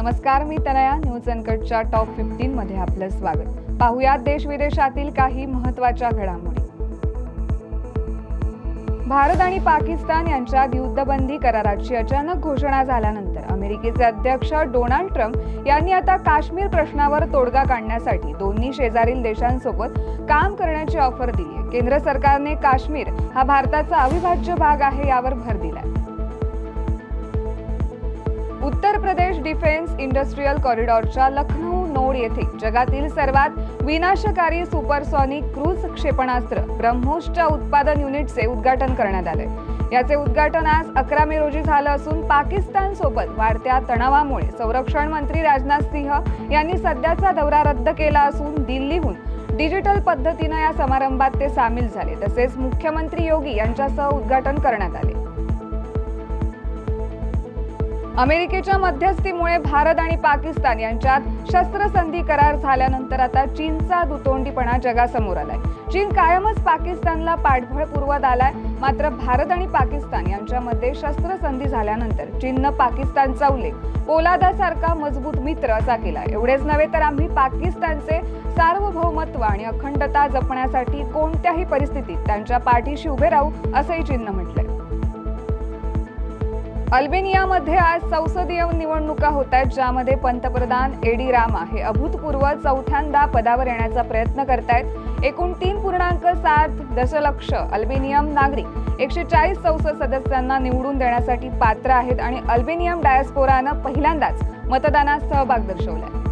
नमस्कार मी Tanaya. News अनकटच्या top fifteen मध्ये आपलं स्वागत. पाहुयात देश विदेशातील काही महत्त्वाच्या घडामोडी. भारत आणि पाकिस्तान यांच्यात युद्धबंदी कराराची अचानक घोषणा झाल्यानंतर अमेरिकेचे अध्यक्ष डोनाल्ड ट्रम्प यांनी आता काश्मीर प्रश्नावर तोडगा काढण्यासाठी दोन्ही शेजारील देशांसोबत काम करण्याची ऑफर दिली आहे केंद्र सरकारने काश्मीर हा भारताचा अविभाज्य भाग आहे यावर भर दिलाय. डिफेन्स इंडस्ट्रीयल कॉरिडॉरच्या लखनौ नोड येथे जगातील सर्वात विनाशकारी सुपरसॉनिक क्रूज क्षेपणास्त्र ब्रह्मोसच्या उत्पादन युनिटचे उद्घाटन करण्यात आले. याचे उद्घाटन आज अकरा मे रोजी झालं असून पाकिस्तान सोबत वाढत्या तणावामुळे संरक्षण मंत्री राजनाथ सिंह यांनी सध्याचा दौरा रद्द केला असून दिल्लीहून डिजिटल पद्धतीनं या समारंभात ते सामील झाले. तसेच मुख्यमंत्री योगी यांच्यासह उद्घाटन करण्यात आले. अमेरिकेच्या मध्यस्थीमुळे भारत आणि पाकिस्तान यांच्यात शस्त्रसंधी करार झाल्यानंतर आता चीनचा दुतोंडीपणा जगासमोर आलाय. चीन कायमच पाकिस्तानला पाठबळ पुरवत आलाय. मात्र भारत आणि पाकिस्तान यांच्यामध्ये शस्त्रसंधी झाल्यानंतर चीननं पाकिस्तानचा उल्लेख. पोलादासारखा मजबूत मित्र असा केला एवढेच नव्हे तर आम्ही पाकिस्तानचे सार्वभौमत्व आणि अखंडता जपण्यासाठी कोणत्याही परिस्थितीत त्यांच्या पाठीशी उभे राहू असंही चीननं म्हटलंय. अल्बेनियामध्ये आज संसदीय निवडणुका होत आहेत ज्यामध्ये पंतप्रधान एडी रामा हे अभूतपूर्व चौथ्यांदा पदावर येण्याचा प्रयत्न करतायत. एकूण तीन पूर्णांक सात दशलक्ष अल्बेनियम नागरिक एकशे चाळीस संसद सदस्यांना निवडून देण्यासाठी पात्र आहेत आणि अल्बेनियम डायस्पोरानं पहिल्यांदाच मतदानात सहभाग दर्शवलाय.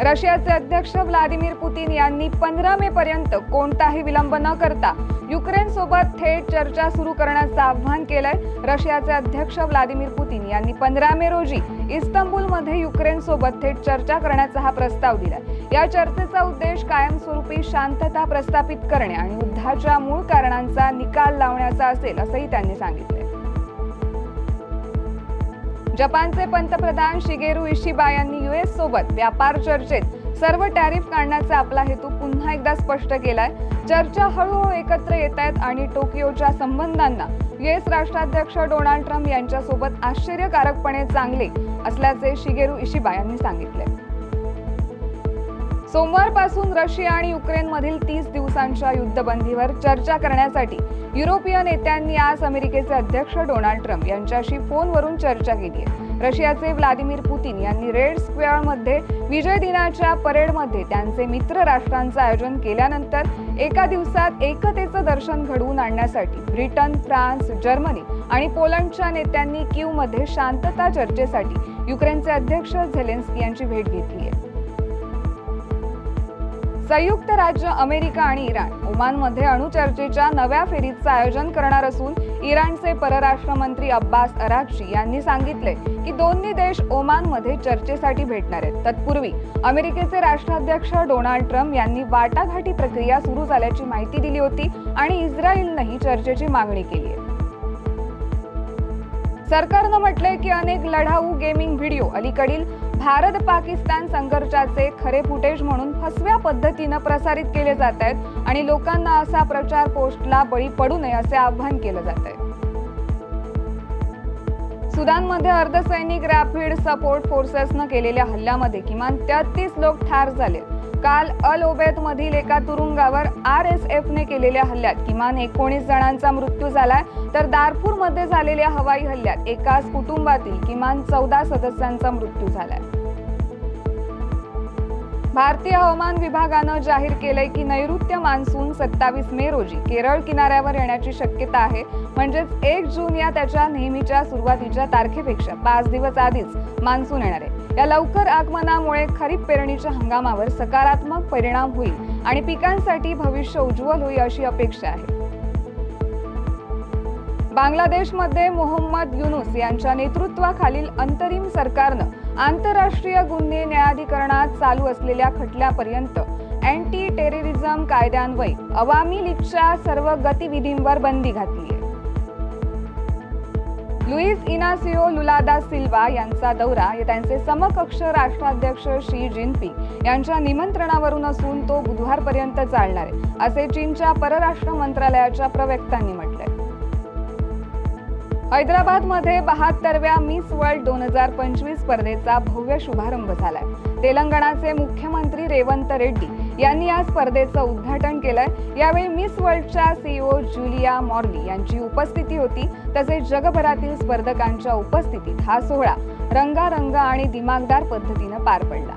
रशियाचे अध्यक्ष व्लादिमीर पुतीन यांनी पंधरा मे पर्यंत कोणताही विलंब न करता युक्रेन सोबत थेट चर्चा सुरू करण्याचं आवाहन केलंय. रशियाचे अध्यक्ष व्लादिमीर पुतीन यांनी पंधरा मे रोजी इस्तंबूलमध्ये युक्रेन सोबत थेट चर्चा करण्याचा हा प्रस्ताव दिला या चर्चेचा उद्देश कायमस्वरूपी शांतता प्रस्थापित करणे आणि युद्धाच्या मूळ कारणांचा निकाल लावण्याचा असेल असंही त्यांनी सांगितलंय. जपानचे पंतप्रधान शिगेरू इशिबा यांनी युएस सोबत व्यापार चर्चेत सर्व टॅरिफ काढण्याचा आपला हेतू पुन्हा एकदा स्पष्ट केलाय. चर्चा हळूहळू एकत्र येत आहेत आणि टोकियोच्या संबंधांना युएस राष्ट्राध्यक्ष डोनाल्ड ट्रम्प यांच्यासोबत आश्चर्यकारकपणे चांगले असल्याचे शिगेरू इशिबा यांनी सांगितले. सोमवारपासून रशिया आणि युक्रेनमधील तीस दिवसांच्या युद्धबंदीवर चर्चा करण्यासाठी युरोपीय नेत्यांनी आज अमेरिकेचे अध्यक्ष डोनाल्ड ट्रम्प यांच्याशी फोनवरून चर्चा केली आहे. रशियाचे व्लादिमीर पुतीन यांनी रेड स्क्वेअरमध्ये विजय दिनाच्या परेडमध्ये त्यांचे मित्र राष्ट्रांचं आयोजन केल्यानंतर एका दिवसात एकतेचं दर्शन घडवून आणण्यासाठी ब्रिटन फ्रान्स जर्मनी आणि पोलंडच्या नेत्यांनी क्यूमध्ये शांतता चर्चेसाठी युक्रेनचे अध्यक्ष झेलेन्स्की यांची भेट घेतली आहे. संयुक्त राज्य अमेरिका आणि इराण ओमानमध्ये अणुचर्चेच्या नव्या फेरीचं आयोजन करणार असून इराणचे परराष्ट्र मंत्री अब्बास अराक्षी यांनी सांगितले की दोन्ही देश ओमानमध्ये चर्चेसाठी भेटणार आहेत. तत्पूर्वी अमेरिकेचे राष्ट्राध्यक्ष डोनाल्ड ट्रम्प यांनी वाटाघाटी प्रक्रिया सुरू झाल्याची माहिती दिली होती आणि इस्रायलनंही चर्चेची मागणी केली आहे. सरकारनं म्हटलंय की अनेक लढाऊ गेमिंग व्हिडिओ अलीकडील भारत पाकिस्तान संघर्षाचे खरे फुटेज म्हणून फसव्या पद्धतीनं प्रसारित केले जात आहेत आणि लोकांना असा प्रचार पोस्टला बळी पडू नये असे आवाहन केलं जात आहे. सुदानमध्ये अर्धसैनिक रॅपिड सपोर्ट फोर्सेसनं केलेल्या हल्ल्यामध्ये किमान तेहतीस लोक ठार झाले. काल अल ओबेत मधील एका तुरुंगावर आर एस एफने केलेल्या हल्ल्यात किमान एकोणीस जणांचा मृत्यू झालाय तर दारपूरमध्ये झालेल्या हवाई हल्ल्यात एकाच कुटुंबातील किमान चौदा सदस्यांचा मृत्यू झालाय. भारतीय हवामान विभागानं जाहीर केलंय की नैऋत्य मान्सून सत्तावीस मे रोजी केरळ किनाऱ्यावर येण्याची शक्यता आहे. म्हणजेच एक जून या त्याच्या नेहमीच्या सुरुवातीच्या तारखेपेक्षा पाच दिवस आधीच मान्सून येणार आहे. या लवकर आगमनामुळे खरीप पेरणीच्या हंगामावर सकारात्मक परिणाम होईल आणि पिकांसाठी भविष्य उज्ज्वल होईल अशी अपेक्षा आहे. बांगलादेशमध्ये मोहम्मद युनुस यांच्या नेतृत्वाखालील अंतरिम सरकारनं आंतरराष्ट्रीय गुन्हे न्यायाधिकरणात चालू असलेल्या खटल्यापर्यंत अँटी टेररिझम कायद्यान्वये अवामी लीगच्या सर्व गतिविधींवर बंदी घातली आहे लुईस इनासिओ लुलादा सिल्वा यांचा दौरा हे त्यांचे समकक्ष राष्ट्राध्यक्ष शी जिनपिंग यांच्या निमंत्रणावरून असून तो बुधवारपर्यंत चालणार आहे असे चीनच्या परराष्ट्र मंत्रालयाच्या प्रवक्त्यांनी म्हटलंय. हैदराबादमध्ये बहात्तरव्या मिस वर्ल्ड दोन हजार पंचवीस स्पर्धेचा भव्य शुभारंभ झालाय. तेलंगणाचे मुख्यमंत्री रेवंत रेड्डी यांनी या स्पर्धेचं उद्घाटन केलंय. यावेळी मिस वर्ल्डच्या सीईओ जुलिया मॉर्ली यांची उपस्थिती होती. तसेच जगभरातील स्पर्धकांच्या उपस्थितीत हा सोहळा रंगारंग आणि दिमागदार पद्धतीनं पार पडला.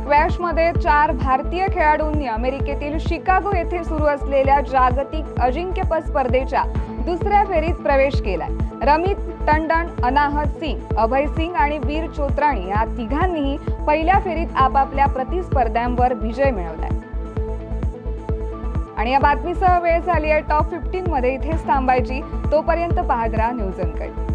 स्क्वॅशमध्ये चार भारतीय खेळाडूंनी अमेरिकेतील शिकागो येथे सुरू असलेल्या जागतिक अजिंक्यपद स्पर्धेच्या दुसऱ्या फेरीत प्रवेश केलाय. रमित टंडन अनाहत सिंग अभय सिंग आणि वीर चोत्राणी या तिघांनीही पहिल्या फेरीत आपापल्या प्रतिस्पर्ध्यांवर विजय मिळवलाय. आणि या बातमीसह वेळ झाली आहे टॉप फिफ्टीन मध्ये. इथेच थांबायची. तोपर्यंत पाहत राहा न्यूज अनकट.